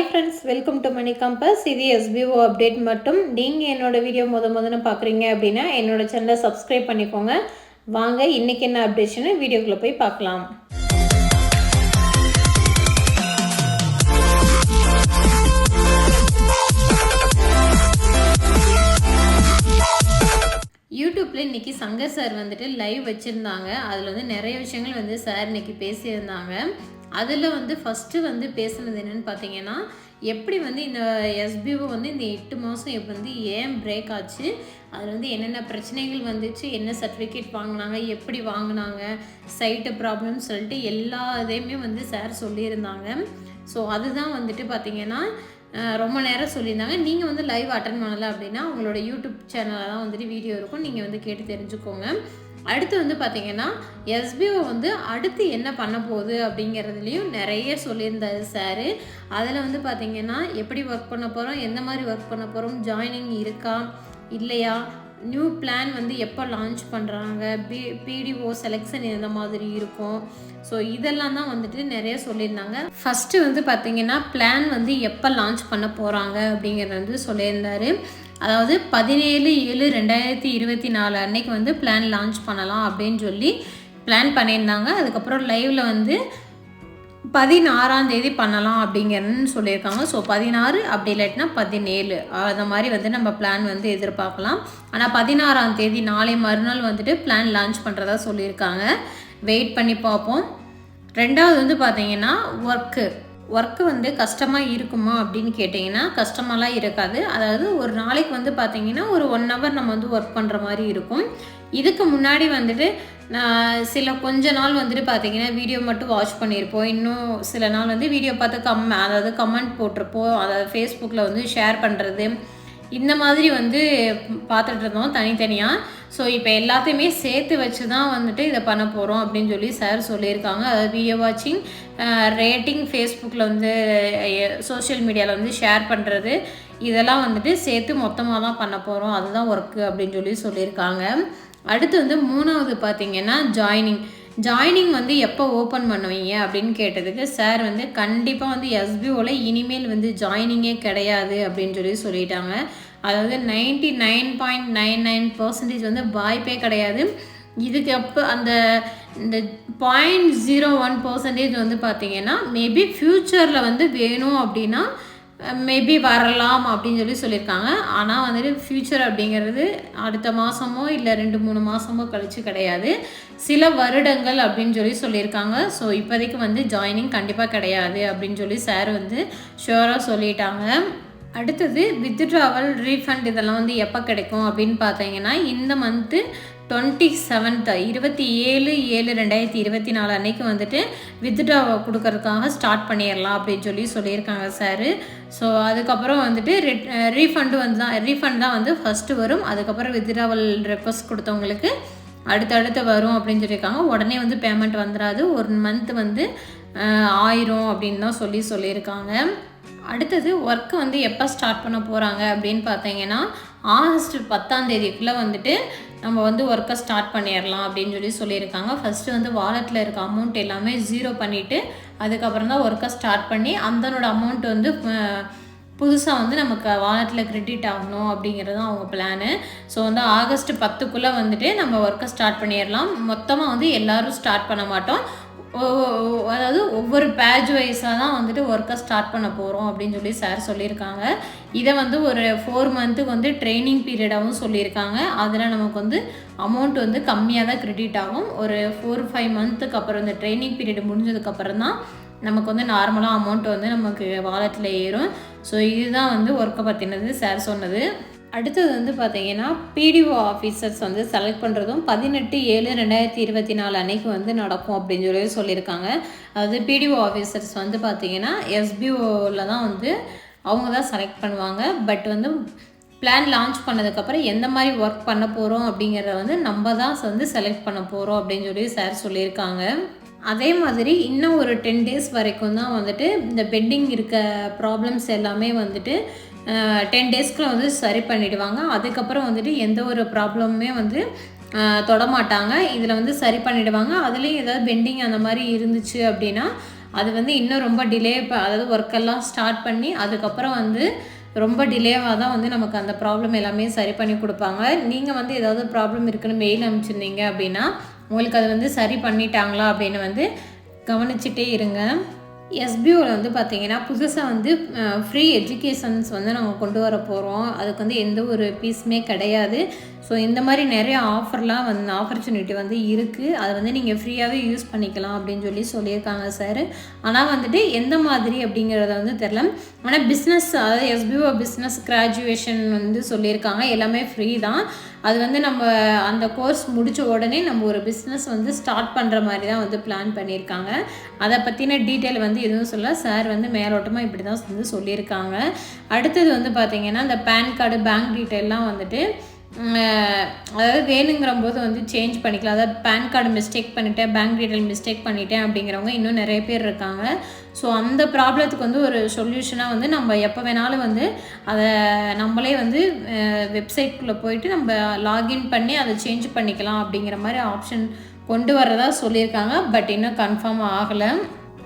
Hi friends welcome to Mani campus இது SPO update மட்டும். நீங்கள் என்னோட வீடியோ முத முதல்ல பார்க்குறீங்க அப்படின்னா என்னோட சேனலை சப்ஸ்கிரைப் பண்ணிக்கோங்க. வாங்க இன்றைக்கி என்ன அப்டேஷனு வீடியோக்குள்ளே போய் பார்க்கலாம். யூடியூப்பில் இன்றைக்கி சங்கர் சார் வந்துட்டு லைவ் வச்சுருந்தாங்க. அதில் வந்து நிறைய விஷயங்கள் வந்து சார் இன்றைக்கி பேசியிருந்தாங்க. அதில் வந்து ஃபஸ்ட்டு வந்து பேசுனது என்னென்னு பார்த்தீங்கன்னா எப்படி வந்து இந்த எஸ்பிஓ வந்து இந்த எட்டு மாதம் வந்து ஏன் பிரேக் ஆச்சு? அதில் வந்து என்னென்ன பிரச்சனைகள் வந்துச்சு? என்ன சர்டிஃபிகேட் வாங்கினாங்க? எப்படி வாங்கினாங்க? சைட்டு ப்ராப்ளம்னு சொல்லிட்டு எல்லா இதையுமே வந்து சார் சொல்லியிருந்தாங்க. ஸோ அதுதான் வந்துட்டு பார்த்தீங்கன்னா ரொம்ப நேரம் சொல்லியிருந்தாங்க. நீங்கள் வந்து லைவ் அட்டன் பண்ணலை அப்படின்னா உங்களோட யூடியூப் சேனலில் தான் வந்துட்டு வீடியோ இருக்கும். நீங்கள் வந்து கேட்டு தெரிஞ்சுக்கோங்க. அடுத்து வந்து பார்த்தீங்கன்னா எஸ்பிஓ வந்து அடுத்து என்ன பண்ண போகுது அப்படிங்கிறதுலையும் நிறைய சொல்லியிருந்தாரு சார். அதில் வந்து பார்த்தீங்கன்னா எப்படி ஒர்க் பண்ண போகிறோம் எந்த மாதிரி ஒர்க் பண்ண போகிறோம் ஜாயினிங் இருக்கா இல்லையா நியூ பிளான் வந்து எப்போ லான்ச் பண்ணுறாங்க பி பிடிஓ செலெக்ஷன் எந்த மாதிரி இருக்கும். ஸோ இதெல்லாம் தான் வந்துட்டு நிறைய சொல்லியிருந்தாங்க. ஃபஸ்ட்டு வந்து பார்த்தீங்கன்னா பிளான் வந்து எப்போ லான்ச் பண்ண போகிறாங்க அப்படிங்கிறது வந்து சொல்லியிருந்தாரு. அதாவது பதினேழு ஏழு ரெண்டாயிரத்தி இருபத்தி நாலு அன்னைக்கு வந்து பிளான் லான்ச் பண்ணலாம் அப்படின்னு சொல்லி பிளான் பண்ணியிருந்தாங்க. அதுக்கப்புறம் லைவில் வந்து பதினாறாம் தேதி பண்ணலாம் அப்படிங்கிறன்னு சொல்லியிருக்காங்க. ஸோ பதினாறு அப்படி இல்லாட்டினா பதினேழு. அந்த மாதிரி வந்து நம்ம பிளான் வந்து எதிர்பார்க்கலாம். ஆனால் பதினாறாம் தேதி நாளை மறுநாள் வந்துட்டு பிளான் லான்ச் பண்ணுறதா சொல்லியிருக்காங்க. வெயிட் பண்ணி பார்ப்போம். ரெண்டாவது வந்து பார்த்தீங்கன்னா ஒர்க்கு ஒர்க்கு வந்து கஷ்டமாக இருக்குமா அப்படின்னு கேட்டிங்கன்னா கஷ்டமாலாம் இருக்காது. அதாவது ஒரு நாளைக்கு வந்து பார்த்திங்கன்னா ஒரு ஒன் ஹவர் நம்ம வந்து ஒர்க் பண்ணுற மாதிரி இருக்கும். இதுக்கு முன்னாடி வந்துட்டு நான் சில கொஞ்ச நாள் வந்துட்டு பார்த்தீங்கன்னா வீடியோ மட்டும் வாட்ச் பண்ணியிருப்போம் இன்னும் சில நாள் வந்து வீடியோ பார்த்து கம் அதாவது கமெண்ட் போட்டிருப்போம். அதாவது ஃபேஸ்புக்கில் வந்து ஷேர் பண்ணுறது இந்த மாதிரி வந்து பார்த்துட்டு இருந்தோம் தனித்தனியாக ஸோ இப்போ எல்லாத்தையுமே சேர்த்து வச்சு தான் வந்துட்டு இதை பண்ண போகிறோம் அப்படின்னு சொல்லி சார் சொல்லியிருக்காங்க. அதாவது வீடியோ வாட்சிங் ரேட்டிங் ஃபேஸ்புக்கில் வந்து சோஷியல் மீடியாவில் வந்து ஷேர் பண்ணுறது இதெல்லாம் வந்துட்டு சேர்த்து மொத்தமாக தான் பண்ண போகிறோம் அதுதான் ஒர்க்கு அப்படின்னு சொல்லி சொல்லியிருக்காங்க. அடுத்து வந்து மூணாவது பார்த்தீங்கன்னா ஜாயினிங் ஜாயினிங் வந்து எப்போ ஓப்பன் பண்ணுவீங்க அப்படின்னு கேட்டதுக்கு சார் வந்து கண்டிப்பாக வந்து எஸ்பிஓவில் இனிமேல் வந்து ஜாயினிங்கே கிடையாது அப்படின்னு சொல்லி சொல்லிட்டாங்க. அதாவது ninety nine point nine nine percentage வந்து வாய்ப்பே கிடையாது. இதுக்கு அப்போ அந்த இந்த பாயிண்ட் ஜீரோ ஒன் பர்சன்டேஜ் வந்து பார்த்தீங்கன்னா மேபி ஃப்யூச்சரில் வந்து வேணும் அப்படின்னா மேபி வரலாம் அப்படின்னு சொல்லி சொல்லியிருக்காங்க. ஆனால் வந்துட்டு ஃப்யூச்சர் அப்படிங்கிறது அடுத்த மாதமோ இல்லை ரெண்டு மூணு மாதமோ கழித்து கிடையாது. சில வருடங்கள் அப்படின்னு சொல்லி சொல்லியிருக்காங்க. ஸோ இப்போதைக்கு வந்து ஜாயினிங் கண்டிப்பாக கிடையாது அப்படின்னு சொல்லி சார் வந்து ஷுவராக சொல்லிட்டாங்க. அடுத்தது வித்ட்ராவல் ரீஃபண்ட் இதெல்லாம் வந்து எப்போ கிடைக்கும் அப்படின்னு பார்த்தீங்கன்னா இந்த மந்த்து டுவெண்ட்டி செவன்த் இருபத்தி ஏழு ஏழு ரெண்டாயிரத்தி இருபத்தி நாலு அன்னைக்கு வந்துட்டு வித்ட்ரா கொடுக்கறதுக்காக ஸ்டார்ட் பண்ணிடலாம் அப்படின்னு சொல்லி சொல்லியிருக்காங்க சார். ஸோ அதுக்கப்புறம் வந்துட்டு ரீஃபண்டு வந்து தான் ரீஃபண்ட் தான் வந்து ஃபஸ்ட்டு வரும். அதுக்கப்புறம் வித்ட்ராவல் ரெக்வஸ்ட் கொடுத்தவங்களுக்கு அடுத்தடுத்து வரும் அப்படின்னு சொல்லியிருக்காங்க. உடனே வந்து பேமெண்ட் வந்துடாது. ஒரு மந்த் வந்து ஆயிரும் அப்படின்னு தான் சொல்லி சொல்லியிருக்காங்க. அடுத்தது ஒர்க்கு வந்து எப்போ ஸ்டார்ட் பண்ண போகிறாங்க அப்படின்னு பார்த்தீங்கன்னா ஆகஸ்ட் பத்தாம் தேதிக்குள்ளே வந்துட்டு நம்ம வந்து ஒர்க்கை ஸ்டார்ட் பண்ணிடலாம் அப்படின்னு சொல்லி சொல்லியிருக்காங்க. ஃபஸ்ட்டு வந்து வாலெட்டில் இருக்க அமௌண்ட் எல்லாமே ஜீரோ பண்ணிவிட்டு அதுக்கப்புறம் தான் ஒர்க்கை ஸ்டார்ட் பண்ணி அந்தனோட அமௌண்ட் வந்து புதுசாக வந்து நமக்கு வாலெட்டில் கிரெடிட் ஆகணும் அப்படிங்கிறது தான் அவங்க பிளானு ஸோ வந்து ஆகஸ்ட் பத்துக்குள்ளே வந்துட்டு நம்ம ஒர்க்கை ஸ்டார்ட் பண்ணிடலாம். மொத்தமாக வந்து எல்லோரும் ஸ்டார்ட் பண்ண மாட்டோம். அதாவது ஒவ்வொரு பேட்ச் வைஸாக தான் வந்துட்டு ஒர்க்கை ஸ்டார்ட் பண்ண போகிறோம் அப்படின்னு சொல்லி சார் சொல்லியிருக்காங்க. இதை வந்து ஒரு ஃபோர் மந்த்துக்கு வந்து ட்ரைனிங் பீரியடாகவும் சொல்லியிருக்காங்க. அதில் நமக்கு வந்து அமௌண்ட் வந்து கம்மியாக தான் கிரெடிட் ஆகும். ஒரு ஃபோர் ஃபைவ் மந்த்துக்கு அப்புறம் இந்த ட்ரைனிங் பீரியட் முடிஞ்சதுக்கப்புறம் தான் நமக்கு வந்து நார்மலாக அமௌண்ட் வந்து நமக்கு வாலெட்டில் ஏறும். ஸோ இதுதான் வந்து ஒர்க்கை பற்றினது சார் சொன்னது. அடுத்தது வந்து பார்த்தீங்கன்னா பிடிஓ ஆஃபீஸர்ஸ் வந்து செலக்ட் பண்ணுறதும் பதினெட்டு ஏழு ரெண்டாயிரத்தி இருபத்தி நாலு அன்னைக்கு வந்து நடக்கும் அப்படின்னு சொல்லி சொல்லியிருக்காங்க. அதாவது பிடிஓ ஆஃபீஸர்ஸ் வந்து பார்த்தீங்கன்னா எஸ்பிஓவில் தான் வந்து அவங்க தான் செலக்ட் பண்ணுவாங்க. பட் வந்து பிளான் லான்ச் பண்ணதுக்கப்புறம் எந்த மாதிரி ஒர்க் பண்ண போகிறோம் அப்படிங்கிறத வந்து நம்ம தான் வந்து செலக்ட் பண்ண போகிறோம் அப்படின்னு சொல்லி சார் சொல்லியிருக்காங்க. அதே மாதிரி இன்னும் ஒரு டென் டேஸ் வரைக்கும் தான் வந்துட்டு இந்த பெண்டிங் இருக்க ப்ராப்ளம்ஸ் எல்லாமே வந்துட்டு டென் டேஸ்க்குள்ள வந்து சரி பண்ணிவிடுவாங்க அதுக்கப்புறம் வந்துட்டு எந்த ஒரு ப்ராப்ளமுமே வந்து தொடமாட்டாங்க. இதில் வந்து சரி பண்ணிடுவாங்க. அதுலேயும் ஏதாவது பெண்டிங் அந்த மாதிரி இருந்துச்சு அப்படின்னா அது வந்து இன்னும் ரொம்ப டிலே அதாவது ஒர்க்கெல்லாம் ஸ்டார்ட் பண்ணி அதுக்கப்புறம் வந்து ரொம்ப டிலேவாக தான் வந்து நமக்கு அந்த ப்ராப்ளம் எல்லாமே சரி பண்ணி கொடுப்பாங்க. நீங்கள் வந்து ஏதாவது ப்ராப்ளம் இருக்குன்னு மெயில் அனுப்பிச்சிருந்தீங்க அப்படின்னா உங்களுக்கு அது வந்து சரி பண்ணிட்டாங்களா அப்படின்னு வந்து கவனிச்சிட்டே இருங்க. எஸ்பிஓவில் வந்து பார்த்தீங்கன்னா புதுசாக வந்து ஃப்ரீ எஜுகேஷன்ஸ் வந்து நாங்கள் கொண்டு வர போகிறோம் அதுக்கு வந்து எந்த ஒரு பீஸுமே கிடையாது. ஸோ இந்த மாதிரி நிறைய ஆஃபர்லாம் வந்து ஆப்பர்ச்சுனிட்டி வந்து இருக்குது அதை வந்து நீங்கள் ஃப்ரீயாகவே யூஸ் பண்ணிக்கலாம் அப்படின்னு சொல்லி சொல்லியிருக்காங்க சார் ஆனால் வந்துட்டு எந்த மாதிரி அப்படிங்கிறத வந்து தெரில ஆனால் பிஸ்னஸ் அதாவது எஸ்பிஓ பிஸ்னஸ் கிராஜுவேஷன் வந்து சொல்லியிருக்காங்க. எல்லாமே ஃப்ரீ தான். அது வந்து நம்ம அந்த கோர்ஸ் முடித்த உடனே நம்ம ஒரு பிஸ்னஸ் வந்து ஸ்டார்ட் பண்ணுற மாதிரி தான் வந்து பிளான் பண்ணியிருக்காங்க. அதை பற்றின டீட்டெயில் வந்து எதுவும் சொல்ல சார் வந்து மேலோட்டமாக இப்படி தான் வந்து சொல்லியிருக்காங்க. அடுத்தது வந்து பார்த்திங்கன்னா இந்த பேன் கார்டு பேங்க் டீட்டெயிலெலாம் வந்துட்டு அதாவது வேணுங்கிற போது வந்து சேஞ்ச் பண்ணிக்கலாம். அதாவது பேன் கார்டு மிஸ்டேக் பண்ணிட்டேன் பேங்க் டீட்டெயில் மிஸ்டேக் பண்ணிட்டேன் அப்படிங்கிறவங்க இன்னும் நிறைய பேர் இருக்காங்க. ஸோ அந்த ப்ராப்ளத்துக்கு வந்து ஒரு சொல்யூஷனாக வந்து நம்ம எப்போ வேணாலும் வந்து அதை நம்மளே வந்து வெப்சைட்குள்ளே போயிட்டு நம்ம லாகின் பண்ணி அதை சேஞ்ச் பண்ணிக்கலாம் அப்படிங்கிற மாதிரி ஆப்ஷன் கொண்டு வரதா சொல்லியிருக்காங்க. பட் இன்னும் கன்ஃபார்ம் ஆகலை.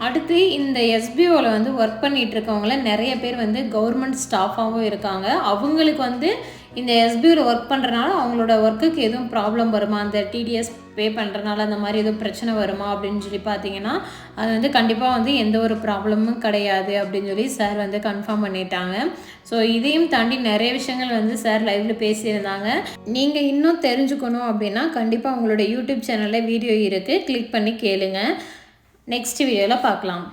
அடுத்து இந்த எஸ்பிஓவில் வந்து ஒர்க் பண்ணிகிட்டு இருக்கவங்கள நிறைய பேர் வந்து கவர்மெண்ட் ஸ்டாஃபாகவும் இருக்காங்க. அவங்களுக்கு வந்து இந்த எஸ்பியூவில் ஒர்க் பண்ணுறனால அவங்களோட ஒர்க்குக்கு எதுவும் ப்ராப்ளம் வருமா? அந்த டிடிஎஸ் பே பண்ணுறனால அந்த மாதிரி எதுவும் பிரச்சனை வருமா? அப்படின்னு சொல்லி பார்த்தீங்கன்னா அது வந்து கண்டிப்பாக வந்து எந்த ஒரு ப்ராப்ளமும் கிடையாது அப்படின்னு சொல்லி சார் வந்து கன்ஃபார்ம் பண்ணிட்டாங்க. ஸோ இதையும் தாண்டி நிறைய விஷயங்கள் வந்து சார் லைவில் பேசியிருந்தாங்க. நீங்கள் இன்னும் தெரிஞ்சுக்கணும் அப்படின்னா கண்டிப்பாக உங்களோட யூடியூப் சேனலில் வீடியோ இருக்குது கிளிக் பண்ணி கேளுங்க. நெக்ஸ்ட் வீடியோவில் பார்க்கலாம்.